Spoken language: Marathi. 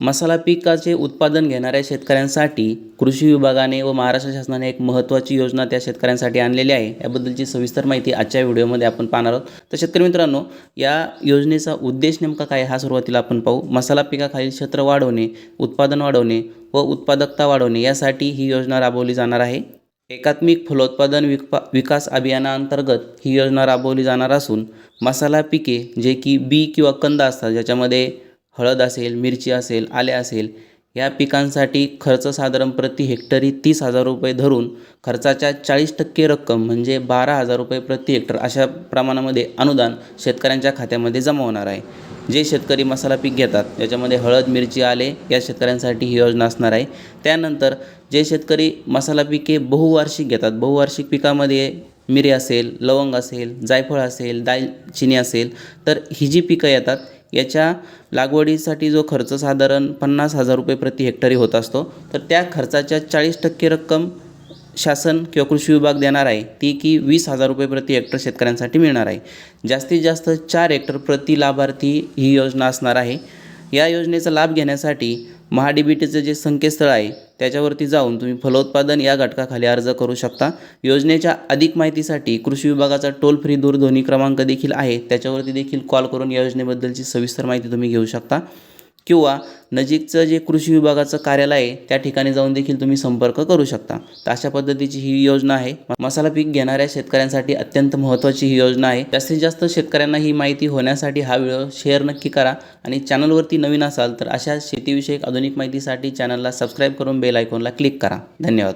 मसाला पिकाचे उत्पादन घेणाऱ्या शेतकऱ्यांसाठी कृषी विभागाने व महाराष्ट्र शासनाने एक महत्त्वाची योजना त्या शेतकऱ्यांसाठी आणलेली आहे. याबद्दलची सविस्तर माहिती आजच्या व्हिडिओमध्ये आपण पाहणार आहोत. तर शेतकरी मित्रांनो या योजनेचा उद्देश नेमका काय हा सुरुवातीला आपण पाहू. मसाला पिकाखालील क्षेत्र वाढवणे उत्पादन वाढवणे व उत्पादकता वाढवणे यासाठी ही योजना राबवली जाणार आहे. एकात्मिक फलोत्पादन विकपा विकास अभियानाअंतर्गत ही योजना राबवली जाणार असून मसाला पिके जे की बी किंवा कंद असतात ज्याच्यामध्ये हळद असेल मिरची असेल आले असेल या पिकांसाठी खर्च साधारण प्रति हेक्टरी तीस हजार रुपये धरून खर्चाच्या चाळीस टक्के रक्कम म्हणजे बारा हजार रुपये प्रति हेक्टर अशा प्रमाणामध्ये अनुदान शेतकऱ्यांच्या खात्यामध्ये जमा होणार आहे. जे शेतकरी मसाला पीक घेतात ज्याच्यामध्ये हळद मिरची आले या शेतकऱ्यांसाठी ही योजना असणार आहे. त्यानंतर जे शेतकरी मसाला पिके बहुवार्षिक घेतात बहुवार्षिक पिकामध्ये मिरी असेल लवंग असेल जायफळ असेल दालचिनी असेल तर ही जी पिकं येतात याच्या लागवडीसाठी जो खर्च साधारण पन्नास हजार रुपये प्रति हेक्टरी होत असतो तर त्या खर्चाच्या चाळीस टक्के रक्कम शासन किंवा कृषी विभाग देणार आहे. ती की वीस हजार रुपये प्रति हेक्टर शेतकऱ्यांसाठी मिळणार आहे. जास्तीत जास्त चार हेक्टर प्रति लाभार्थी ही योजना असणार आहे. या योजनेचा लाभ घेण्यासाठी महाडीबीटीचं जे संकेतस्थळ आहे त्याच्यावरती जाऊन तुम्ही फलोत्पादन या घटकाखाली अर्ज करू शकता. योजनेच्या अधिक माहितीसाठी कृषी विभागाचा टोल फ्री दूरध्वनी क्रमांक देखील आहे. त्याच्यावरती देखील कॉल करून या योजनेबद्दलची सविस्तर माहिती तुम्ही घेऊ शकता. किंवा नजीकचं जे कृषी विभागाचं कार्यालय आहे त्या ठिकाणी जाऊन देखील तुम्ही संपर्क करू शकता. तर अशा पद्धतीची ही योजना आहे. मसाला पीक घेणाऱ्या शेतकऱ्यांसाठी अत्यंत महत्त्वाची ही योजना आहे. जास्तीत जास्त शेतकऱ्यांना ही माहिती होण्यासाठी हा व्हिडिओ शेअर नक्की करा आणि चॅनलवरती नवीन असाल तर अशा शेतीविषयक आधुनिक माहितीसाठी चॅनलला सबस्क्राईब करून बेल आयकॉनला क्लिक करा. धन्यवाद.